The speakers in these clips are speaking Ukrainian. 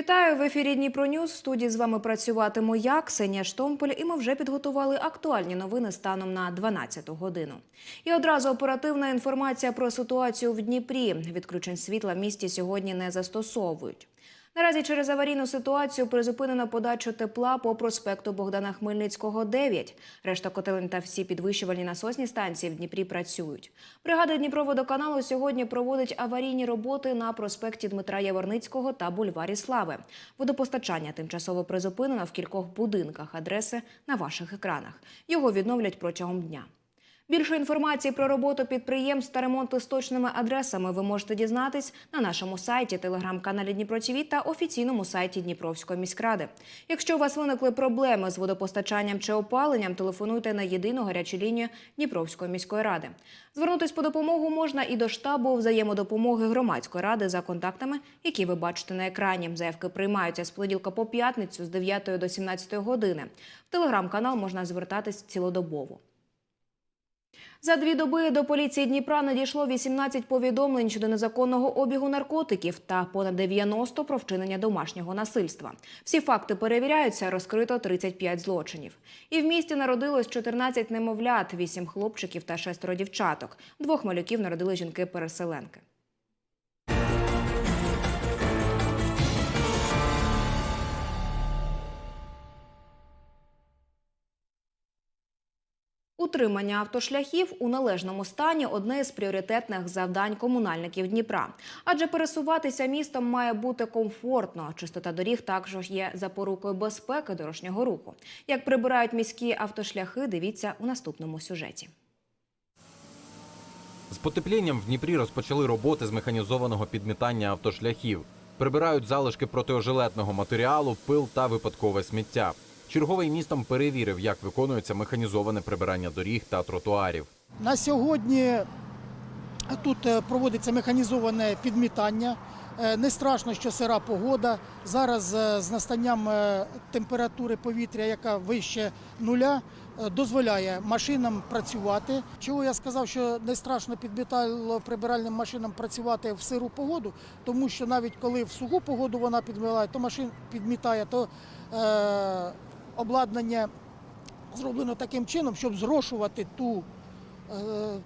Вітаю в ефірі Дніпро Ньюс. В студії з вами працюватиму я, Ксенія Штомполь, і ми вже підготували актуальні новини станом на 12 годину. І одразу оперативна інформація про ситуацію в Дніпрі. Відключень світла в місті сьогодні не застосовують. Наразі через аварійну ситуацію призупинено подачу тепла по проспекту Богдана Хмельницького 9. Решта котелень та всі підвищувальні насосні станції в Дніпрі працюють. Бригада Дніпроводоканалу сьогодні проводить аварійні роботи на проспекті Дмитра Яворницького та бульварі Слави. Водопостачання тимчасово призупинено в кількох будинках. Адреси на ваших екранах. Його відновлять протягом дня. Більше інформації про роботу підприємств та ремонту з точними адресами ви можете дізнатись на нашому сайті, телеграм-каналі Дніпро ТВ та офіційному сайті Дніпровської міськради. Якщо у вас виникли проблеми з водопостачанням чи опаленням, телефонуйте на єдину гарячу лінію Дніпровської міської ради. Звернутись по допомогу можна і до штабу взаємодопомоги громадської ради за контактами, які ви бачите на екрані. Заявки приймаються з понеділка по п'ятницю з 9 до 17 години. В телеграм-канал можна звертатись цілодобово. За дві доби до поліції Дніпра надійшло 18 повідомлень щодо незаконного обігу наркотиків та понад 90 про вчинення домашнього насильства. Всі факти перевіряються, розкрито 35 злочинів. І в місті народилось 14 немовлят, 8 хлопчиків та шестеро дівчаток. Двох малюків народили жінки-переселенки. Утримання автошляхів у належному стані одне з пріоритетних завдань комунальників Дніпра. Адже пересуватися містом має бути комфортно. Чистота доріг також є запорукою безпеки дорожнього руху. Як прибирають міські автошляхи, дивіться у наступному сюжеті. З потеплінням в Дніпрі розпочали роботи з механізованого підмітання автошляхів. Прибирають залишки протиожилетного матеріалу, пил та випадкове сміття. Черговий містом перевірив, як виконується механізоване прибирання доріг та тротуарів. На сьогодні тут е, проводиться механізоване підмітання. Е, Не страшно, що сира погода. Зараз е, з настанням е, температури повітря, яка вище нуля, е, дозволяє машинам працювати. Чого я сказав, що не страшно підмітало прибиральним машинам працювати в сиру погоду, тому що навіть коли в суху погоду вона підмітає, то машин підмітає, то е, обладнання зроблено таким чином, щоб зрошувати ту е,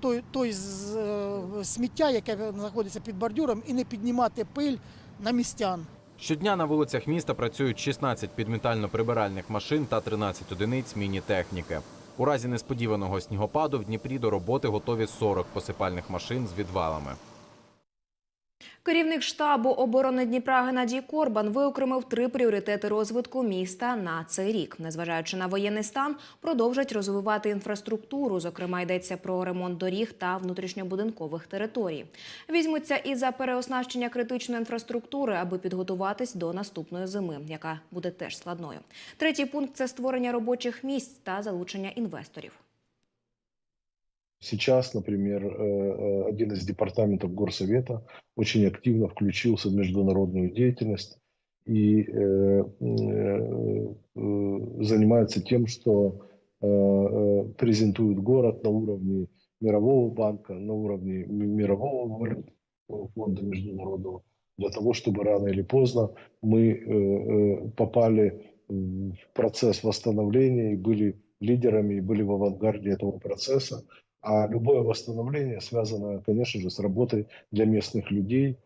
той, той з- е, сміття, яке знаходиться під бордюром, і не піднімати пиль на містян. Щодня на вулицях міста працюють 16 підмітально-прибиральних машин та 13 одиниць міні-техніки. У разі несподіваного снігопаду в Дніпрі до роботи готові 40 посипальних машин з відвалами. Керівник штабу оборони Дніпра Геннадій Корбан виокремив три пріоритети розвитку міста на цей рік. Незважаючи на воєнний стан, продовжать розвивати інфраструктуру. Зокрема, йдеться про ремонт доріг та внутрішньобудинкових територій. Візьмуться і за переоснащення критичної інфраструктури, аби підготуватись до наступної зими, яка буде теж складною. Третій пункт це створення робочих місць та залучення інвесторів. Сейчас, например, э, э, один из департаментов Горсовета очень активно включился в международную деятельность и э, занимается тем, что презентует город на уровне мирового банка, на уровне ми- мирового фонда международного, для того, чтобы рано или поздно мы попали в процесс восстановления и были лидерами, и были в авангарде этого процесса. А любое восстановление связано, конечно же, с работой для местных людей.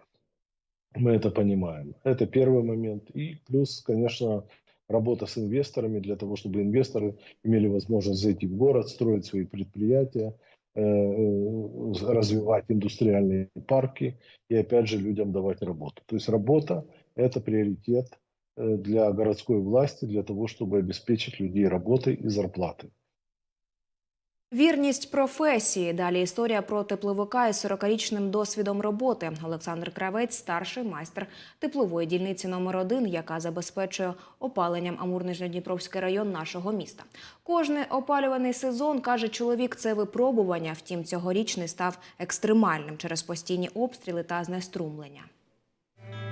Мы это понимаем. Это первый момент. И плюс, конечно, работа с инвесторами для того, чтобы инвесторы имели возможность зайти в город, строить свои предприятия, э, э, развивать индустриальные парки и, опять же, людям давать работу. То есть работа – это приоритет э, для городской власти, для того, чтобы обеспечить людей работой и зарплатой. Вірність професії. Далі історія про тепловика із 40-річним досвідом роботи. Олександр Кравець, старший майстер теплової дільниці номер 1 яка забезпечує опаленням Амурно-Дніпровський район нашого міста. Кожний опалюваний сезон каже чоловік, це випробування. Втім, цьогорічний став екстремальним через постійні обстріли та знеструмлення.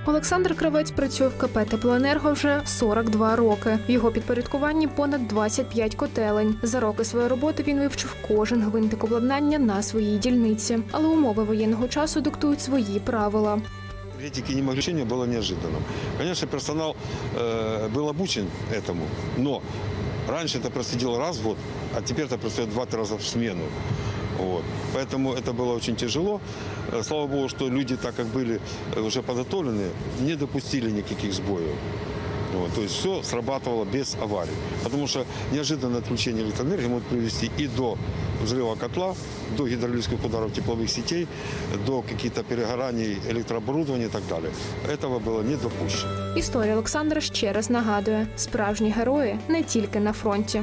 Олександр Кравець працює в КП Теплоенерго вже 42 роки. В його підпорядкуванні понад 25 котелень. За роки своєї роботи він вивчив кожен гвинтик обладнання на своїй дільниці. Але умови воєнного часу диктують свої правила. Критики не могли, решение было неожиданным. Конечно, персонал э, был обучен этому, но раньше это происходило раз в год, а теперь это происходит два-три раза в смену. Вот. Поэтому это было очень тяжело. Э, Слава Богу, что люди, так как были э, уже подготовлены, не допустили никаких сбоев. Вот, то есть все срабатывало без аварий. Потому что неожиданное отключение электроэнергии может привести и до взрыва котла, до гидравлических ударов тепловых сетей, до каких-то перегораний электрооборудования и так далее. Этого было не допущено. Історія Олександра ще раз нагадує: справжні герої не тільки на фронті.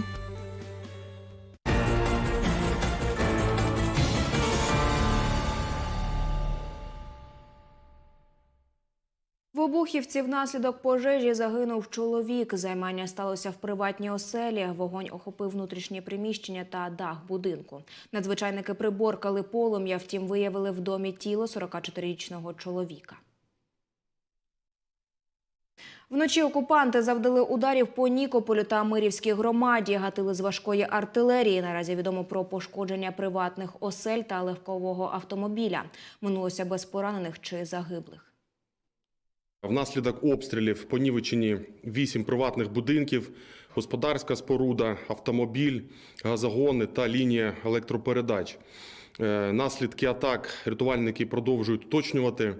Обухівці внаслідок пожежі загинув чоловік. Займання сталося в приватній оселі. Вогонь охопив внутрішнє приміщення та дах будинку. Надзвичайники приборкали полум'я, втім виявили в домі тіло 44-річного чоловіка. Вночі окупанти завдали ударів по Нікополю та Мирівській громаді, гатили з важкої артилерії. Наразі відомо про пошкодження приватних осель та легкового автомобіля. Минулося без поранених чи загиблих. Внаслідок обстрілів понівечені вісім приватних будинків, господарська споруда, автомобіль, газогони та лінія електропередач. Е, Наслідки атак рятувальники продовжують уточнювати.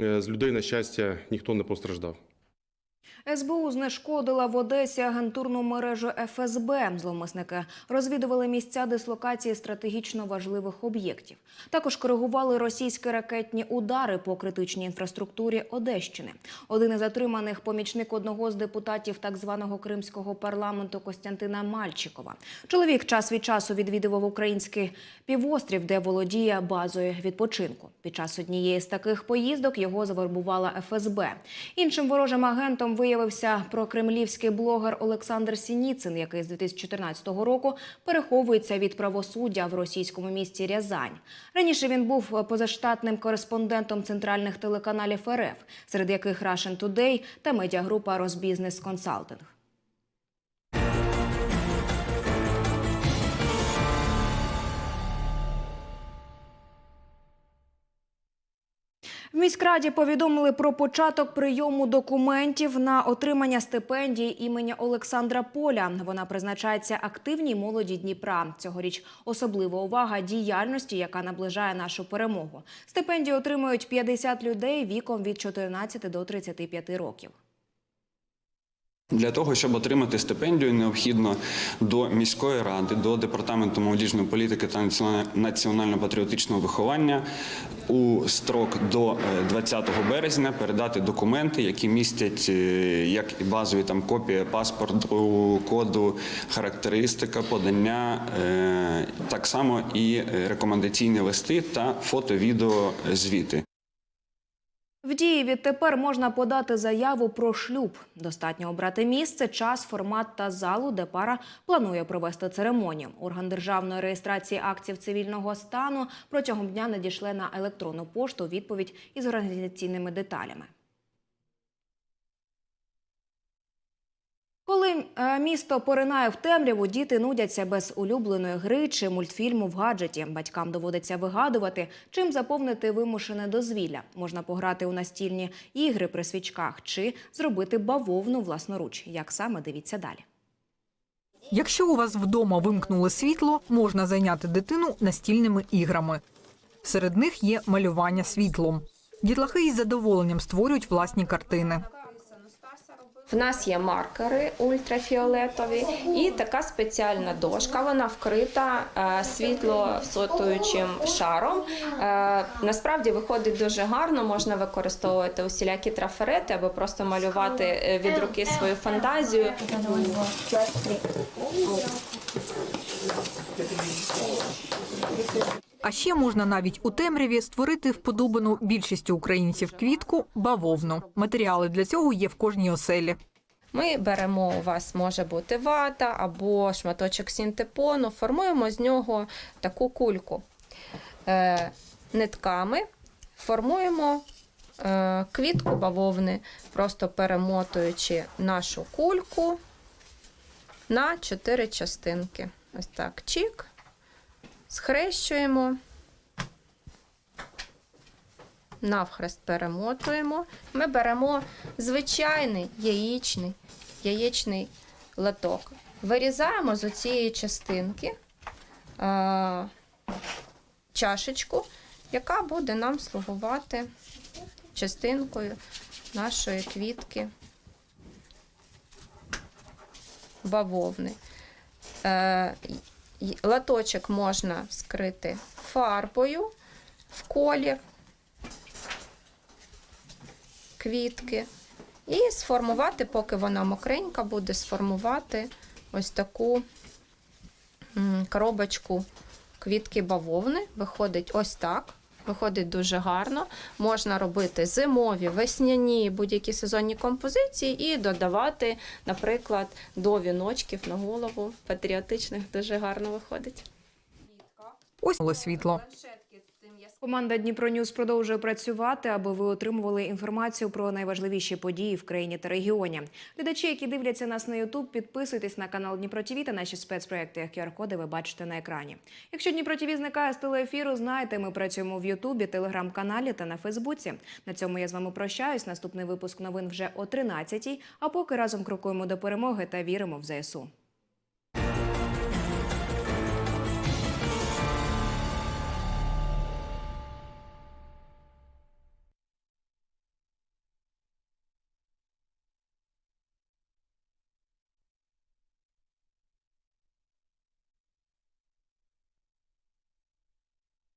Е, З людей, на щастя, ніхто не постраждав. СБУ знешкодила в Одесі агентурну мережу ФСБ. Зловмисники розвідували місця дислокації стратегічно важливих об'єктів. Також коригували російські ракетні удари по критичній інфраструктурі Одещини. Один із затриманих помічник одного з депутатів так званого кримського парламенту Костянтина Мальчикова. Чоловік час від часу відвідував український півострів, де володіє базою відпочинку. Під час однієї з таких поїздок його завербувала ФСБ. Іншим ворожим агентом виявився прокремлівський блогер Олександр Сініцин, який з 2014 року переховується від правосуддя в російському місті Рязань. Раніше він був позаштатним кореспондентом центральних телеканалів РФ, серед яких Russian Today та медіагрупа Росбізнес Консалтинг. Міськраді повідомили про початок прийому документів на отримання стипендії імені Олександра Поля. Вона призначається активній молоді Дніпра. Цьогоріч особлива увага діяльності, яка наближає нашу перемогу. Стипендію отримують 50 людей віком від 14 до 35 років. Для того, щоб отримати стипендію, необхідно до міської ради, до департаменту молодіжної політики та національно-патріотичного виховання у строк до е, 20 березня передати документи, які містять е, як і базові там копія паспорту, коду, характеристика, подання, е, так само і е, рекомендаційні листи та фото-відео звіти. В дії відтепер можна подати заяву про шлюб. Достатньо обрати місце, час, формат та залу, де пара планує провести церемонію. Орган державної реєстрації актів цивільного стану протягом дня надішле на електронну пошту відповідь із організаційними деталями. Коли е, місто поринає в темряву, діти нудяться без улюбленої гри чи мультфільму в гаджеті. Батькам доводиться вигадувати, чим заповнити вимушене дозвілля. Можна пограти у настільні ігри при свічках чи зробити бавовну власноруч. Як саме дивіться далі. Якщо у вас вдома вимкнули світло, можна зайняти дитину настільними іграми. Серед них є малювання світлом. Дітлахи із задоволенням створюють власні картини. В нас є маркери ультрафіолетові і така спеціальна дошка. Вона вкрита е, світло-всотуючим шаром. Е, насправді виходить дуже гарно. Можна використовувати усілякі трафарети або просто малювати е, від руки свою фантазію. А ще можна навіть у темряві створити вподобану більшістю українців квітку бавовну. Матеріали для цього є в кожній оселі. Ми беремо у вас може бути вата або шматочок синтепону, формуємо з нього таку кульку. Е, нитками формуємо е, квітку бавовни, просто перемотуючи нашу кульку на чотири частинки. Ось так, чік, схрещуємо. навхрест перемотуємо. Ми беремо звичайний яєчний, яєчний лоток. Вирізаємо з цієї частинки а, чашечку, яка буде нам слугувати частинкою нашої квітки бавовни. Латочок можна вскрити фарбою в колір квітки і сформувати, поки вона мокренька буде, сформувати ось таку коробочку квітки бавовни. Виходить ось так. Виходить дуже гарно. Можна робити зимові, весняні, будь-які сезонні композиції і додавати, наприклад, до віночків на голову. Патріотичних дуже гарно виходить. Ось світло. Команда Дніпро Ньюс продовжує працювати, аби ви отримували інформацію про найважливіші події в країні та регіоні. Глядачі, які дивляться нас на Ютуб, підписуйтесь на канал Дніпро ТВ та наші спецпроекти QR-коди ви бачите на екрані. Якщо Дніпро ТВ зникає з телеефіру, знайте, ми працюємо в Ютубі, телеграм-каналі та на Фейсбуці. На цьому я з вами прощаюсь. Наступний випуск новин вже о 13-й, А поки разом крокуємо до перемоги та віримо в ЗСУ.